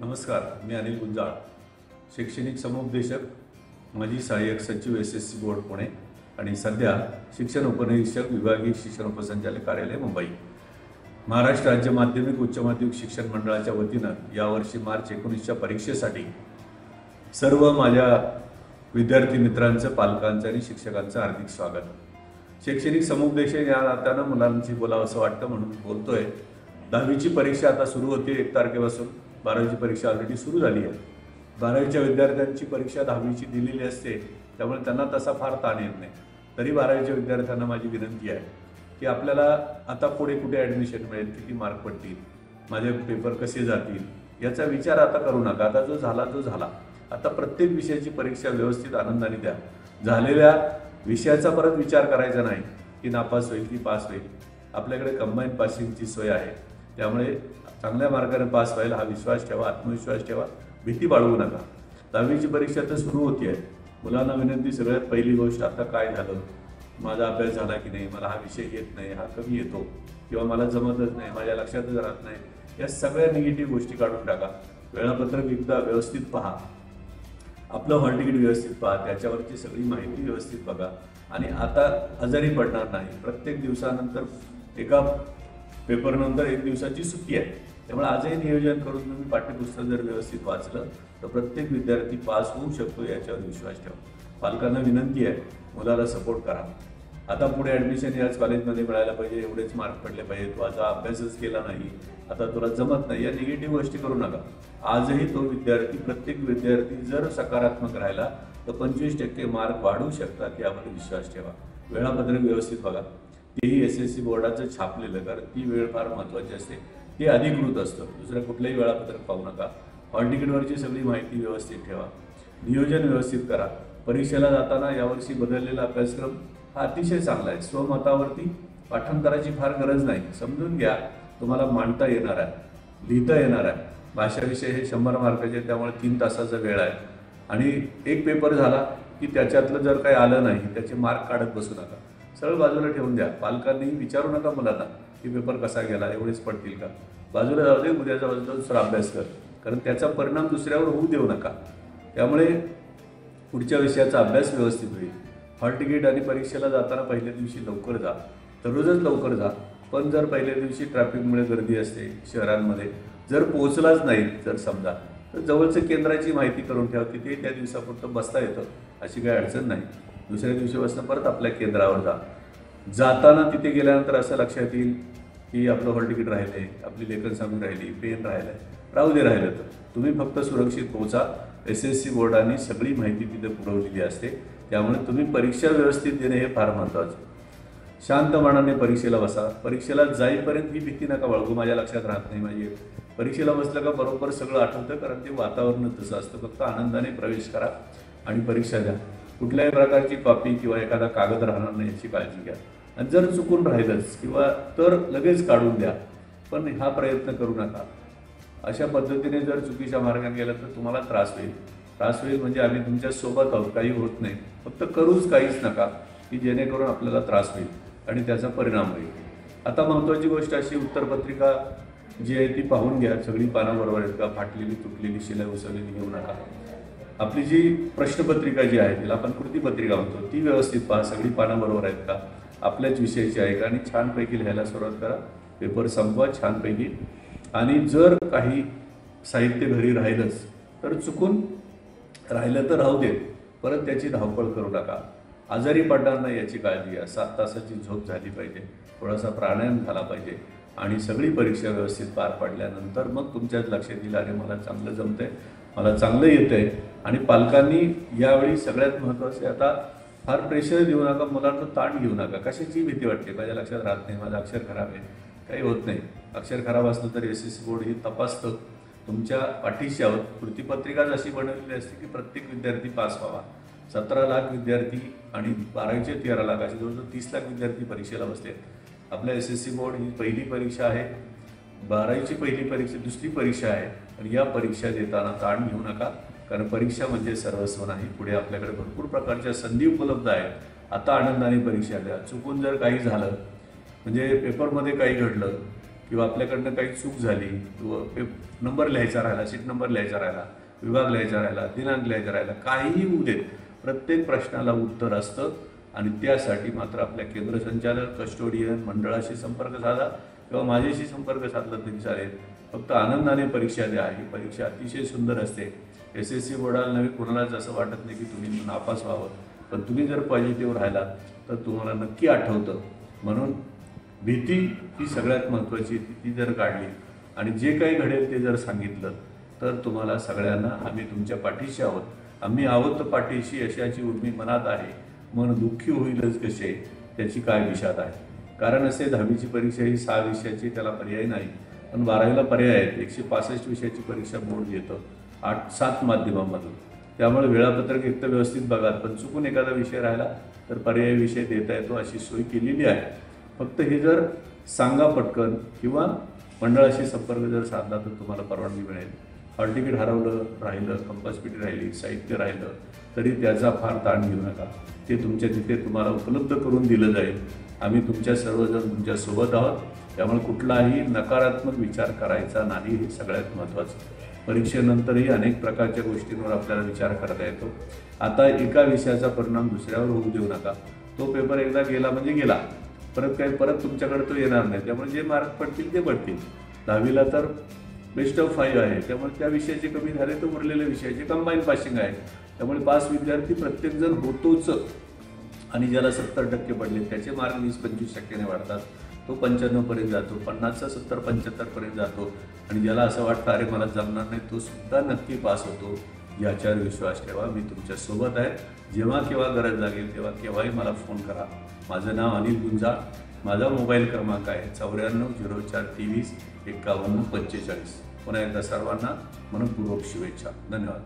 नमस्कार मी अनिल गुंजाळ. शैक्षणिक समुपदेशक माजी सहाय्यक सचिव S S C board Pune आणि सध्या शिक्षण उपनिरीक्षक विभागीय शिक्षण उपसंचालक कार्यालय मुंबई. महाराष्ट्र राज्य माध्यमिक उच्च माध्यमिक शिक्षण मंडळाच्या वतीनं यावर्षी मार्च एकोणीसच्या परीक्षेसाठी सर्व माझ्या विद्यार्थी मित्रांचं पालकांचं आणि शिक्षकांचं हार्दिक स्वागत. शैक्षणिक समुपदेशक या नात्यानं मुलांची बोलावं असं वाटतं म्हणून बोलतोय. दहावीची परीक्षा आता सुरू होते एक तारखेपासून. बारावीची परीक्षा ऑलरेडी सुरू झाली आहे. बारावीच्या विद्यार्थ्यांची परीक्षा दहावीची दिलेली असते त्यामुळे त्यांना तसा फार ताण येत नाही. तरी बारावीच्या विद्यार्थ्यांना माझी विनंती आहे की आपल्याला आता पुढे कुठे ॲडमिशन मिळेल किती मार्क पडतील माझे पेपर कसे जातील याचा विचार आता करू नका. आता जो झाला तो झाला. आता प्रत्येक विषयाची परीक्षा व्यवस्थित आनंदाने द्या. झालेल्या विषयाचा परत विचार करायचा नाही की नापास होईल की पास होईल. आपल्याकडे कंबाईन पासिंगची सोय आहे. त्यामुळे चांगल्या मार्गाने पास व्हायला हा विश्वास ठेवा आत्मविश्वास ठेवा. भीती बाळगू नका. दहावीची परीक्षा तर सुरू होती आहे. मुलांना विनंती सगळ्यात पहिली गोष्ट आता काय झालं? माझा अभ्यास झाला की नाही? मला हा विषय येत नाही हा कमी येतो. किंवा मला जमतच नाही माझ्या लक्षातच राहत नाही. या सगळ्या निगेटिव्ह गोष्टी काढून टाका. वेळापत्रक एकदा व्यवस्थित पहा. आपलं हॉल तिकीट व्यवस्थित पहा. त्याच्यावरची सगळी माहिती व्यवस्थित बघा. आणि आता आजारी पडणार नाही. प्रत्येक दिवसानंतर एका पेपरनंतर एक दिवसाची सुट्टी आहे. त्यामुळे आजही नियोजन करून तुम्ही पाठ्यपुस्तक जर व्यवस्थित वाचलं तर प्रत्येक विद्यार्थी पास होऊ शकतो याच्यावर विश्वास ठेवा. पालकांना विनंती आहे मुलाला सपोर्ट करा. आता पुढे ॲडमिशन याच कॉलेजमध्ये मिळायला पाहिजे एवढेच मार्क पडले पाहिजे तू आता अभ्यासच केला नाही. आता तुला जमत नाही. या निगेटिव्ह गोष्टी करू नका. आजही तो विद्यार्थी प्रत्येक विद्यार्थी जर सकारात्मक राहिला तर पंचवीस टक्के मार्क वाढवू शकतात यावर विश्वास ठेवा. वेळापत्रक व्यवस्थित बघा. तेही एस एस सी बोर्डाचं छापलेलं कारण ती वेळ फार महत्त्वाची असते. ते अधिकृत असतं. दुसरं कुठलंही वेळापत्रक पाहू नका. हॉल तिकीटवरची सगळी माहिती व्यवस्थित ठेवा. नियोजन व्यवस्थित करा. परीक्षेला जाताना यावर्षी बदललेला अभ्यासक्रम हा अतिशय चांगला आहे. स्वमतावरती पाठांतराची फार गरज नाही. समजून घ्या तुम्हाला मांडता येणार आहे. लिहिता येणार आहे. भाषाविषय हे शंभर मार्काचे त्यामुळे तीन तासाचा वेळ आहे. आणि एक पेपर झाला की त्याच्यातलं जर काही आलं नाही त्याचे मार्क काढत बसू नका. सगळं बाजूला ठेवून द्या. पालकांनी विचारू नका मुलांना की पेपर कसा गेला एवढेच पडतील का? बाजूला जाऊ दे उद्याच्या बाजूला दुसरा अभ्यास कर. कारण त्याचा परिणाम दुसऱ्यावर होऊ देऊ नका. त्यामुळे पुढच्या विषयाचा अभ्यास व्यवस्थित होईल. हॉल तिकीट आणि परीक्षेला जाताना पहिल्या दिवशी लवकर जा. दररोजच लवकर जा. पण जर पहिल्या दिवशी ट्रॅफिकमुळे गर्दी असते शहरांमध्ये जर पोहोचलाच नाही जर समजा तर जवळचं केंद्राची माहिती करून ठेवा. तिथे त्या दिवसापुरतं बसता येतं. अशी काही अडचण नाही. दुसऱ्या दिवशीपासून परत आपल्या केंद्रावर जा. जाताना तिथे गेल्यानंतर असं लक्षात येईल की आपलं हॉल तिकीट राहिलं आहे आपली लेखन सांगून राहिली पेन राहिलं आहे राहू दे राहिलं तर. तुम्ही फक्त सुरक्षित पोहोचा. एस एस सी बोर्डाने सगळी माहिती तिथे पुरवलेली असते. त्यामुळे तुम्ही परीक्षा व्यवस्थित देणे हे फार महत्त्वाचं शांत मनाने परीक्षेला बसा. परीक्षेला जाईपर्यंत ही भीती नका बाळगू. माझ्या लक्षात राहत नाही माझी परीक्षेला बसलं का बरोबर सगळं आठवतं कारण ते वातावरण तसं असतं. फक्त आनंदाने प्रवेश करा आणि परीक्षा द्या. कुठल्याही प्रकारची कॉपी किंवा एखादा कागद राहणार नाही याची काळजी घ्या. आणि जर चुकून राहिलंच किंवा तर लगेच काढून द्या. पण हा प्रयत्न करू नका. अशा पद्धतीने जर चुकीच्या मार्गाने गेलं तर तुम्हाला त्रास होईल. त्रास होईल म्हणजे आम्ही तुमच्यासोबत आहोत काही होत नाही. फक्त करूच काहीच नका की जेणेकरून आपल्याला त्रास होईल आणि त्याचा परिणाम होईल. आता महत्त्वाची गोष्ट अशी उत्तरपत्रिका जी आहे ती पाहून घ्या. सगळी पानं बरोबर आहेत का? फाटलेली तुटलेली शिलाई उसवलेली घेऊ नका. आपली जी प्रश्नपत्रिका जी आहे तिला आपण कृतीपत्रिका म्हणतो. ती व्यवस्थित पहा सगळी पानं बरोबर आहेत का? आपल्याच विषयाची आहे का? आणि छानपैकी लिहायला सुरुवात करा. पेपर संपवा छानपैकी. आणि जर काही साहित्य घरी राहिलंच तर चुकून राहिलं तर राहू दे. परत त्याची धावपळ करू नका. आजारी पडणार नाही याची काळजी घ्या. सात तासाची झोप झाली पाहिजे. थोडासा प्राणायाम झाला पाहिजे. आणि सगळी परीक्षा व्यवस्थित पार पडल्यानंतर मग तुमच्याच लक्षात येईल आणि मला चांगलं जमतंय. मला चांगलं येतंय. आणि पालकांनी यावेळी सगळ्यात महत्त्वाचे आता फार प्रेशर देऊ नका मुलांना ताण घेऊ नका. कशाची भीती वाटते. माझ्या लक्षात राहत नाही माझं अक्षर खराब आहे. काही होत नाही. अक्षर खराब असलं तर एस एस सी बोर्ड ही तपासतं. तुमच्या पाठीशी आहोत. कृतीपत्रिकाच अशी बनवलेली असते की प्रत्येक विद्यार्थी पास व्हावा. सतरा लाख विद्यार्थी आणि बारावीचे तेरा लाख असे जवळजवळ तीस लाख विद्यार्थी परीक्षेला बसले आपल्या एस एस सी बोर्ड ही पहिली परीक्षा आहे. बारावीची पहिली परीक्षा दुसरी परीक्षा आहे. आणि या परीक्षा देताना ताण घेऊ नका. कारण परीक्षा म्हणजे सर्वस्व नाही. पुढे आपल्याकडे भरपूर प्रकारच्या संधी उपलब्ध आहेत. आता आनंदाने परीक्षा द्या. चुकून जर काही झालं म्हणजे पेपरमध्ये काही घडलं किंवा आपल्याकडनं काही चूक झाली किंवा पे नंबर लिहायचा राहिला सीट नंबर लिहायचा राहिला विभाग लिहायचा राहिला दिनांक लिहायचा राहिला काहीही होऊ देत प्रत्येक प्रश्नाला उत्तर असतं. आणि त्यासाठी मात्र आपल्या केंद्र संचालक कस्टोडियन मंडळाशी संपर्क साधा किंवा माझ्याशी संपर्क साधला तरी चालेल. फक्त आनंदाने परीक्षा द्या. ही परीक्षा अतिशय सुंदर असते. एस एस सी बोर्डाला नवी कोणालाच असं वाटत नाही की तुम्ही नापास व्हावं. पण तुम्ही जर पॉझिटिव्ह राहिला तर तुम्हाला नक्की आठवतं. म्हणून भीती ही सगळ्यात महत्त्वाची ती जर काढली आणि जे काही घडेल ते जर सांगितलं तर तुम्हाला सगळ्यांना आम्ही तुमच्या पाठीशी आहोत. आम्ही आहोत पाठीशी यशाची उर्मी मनात आहे. मन दुःखी होईलच कसे त्याची काय विषाद आहे. कारण असे दहावीची परीक्षा ही सहा विषयाची त्याला पर्याय नाही. पण बारावीला पर्याय आहेत. एकशे पासष्ट विषयाची परीक्षा बोर्ड घेतं. आठ सात माध्यमांमधून. त्यामुळे वेळापत्रक एक तर व्यवस्थित बघा पण चुकून एखादा विषय राहिला तर पर्यायी विषय देता येतो अशी सोय केलेली आहे. फक्त हे जर सांगा पटकन किंवा मंडळाशी संपर्क जर साधला तर तुम्हाला परवानगी मिळेल. हॉल तिकीट हरवलं राहिलं कंपासपिटी राहिली साहित्य राहिलं तरी त्याचा फार ताण घेऊ नका. ते तुमच्या तिथे तुम्हाला उपलब्ध करून दिलं जाईल. आम्ही तुमच्या सर्वजण तुमच्यासोबत आहोत. त्यामुळे कुठलाही नकारात्मक विचार करायचा नाही हे सगळ्यात महत्त्वाचं. परीक्षेनंतरही अनेक प्रकारच्या गोष्टींवर आपल्याला विचार करता येतो. आता एका विषयाचा परिणाम दुसऱ्यावर होऊ देऊ नका. तो पेपर एकदा गेला म्हणजे गेला. परत काही परत तुमच्याकडे तो येणार नाही. त्यामुळे जे मार्क पडतील ते पडतील. दहावीला तर बेस्ट ऑफ फाईव्ह आहे. त्यामुळे त्या विषयाचे कमी झाले तर उरलेल्या विषयाचे कंबाईन पासिंग आहे. त्यामुळे पास विद्यार्थी प्रत्येकजण होतोच. आणि ज्याला सत्तर टक्के पडले त्याचे मार्क वीस पंचवीस टक्क्याने वाढतात. तो पंच्याण्णवपर्यंत जातो पन्नासचा सत्तर पंच्याहत्तरपर्यंत जातो. आणि ज्याला असं वाटतं अरे मला जमणार नाही तो सुद्धा नक्की पास होतो. याच्यावर विश्वास ठेवा मी तुमच्यासोबत आहे. जेव्हा केव्हा गरज लागेल तेव्हा केव्हाही मला फोन करा. माझं नाव अनिल गुंजा माझा मोबाईल क्रमांक आहे चौऱ्याण्णव झिरो चार तेवीस एकावन्न पंचेचाळीस. पुन्हा एकदा सर्वांना मनपूर्वक शुभेच्छा. धन्यवाद.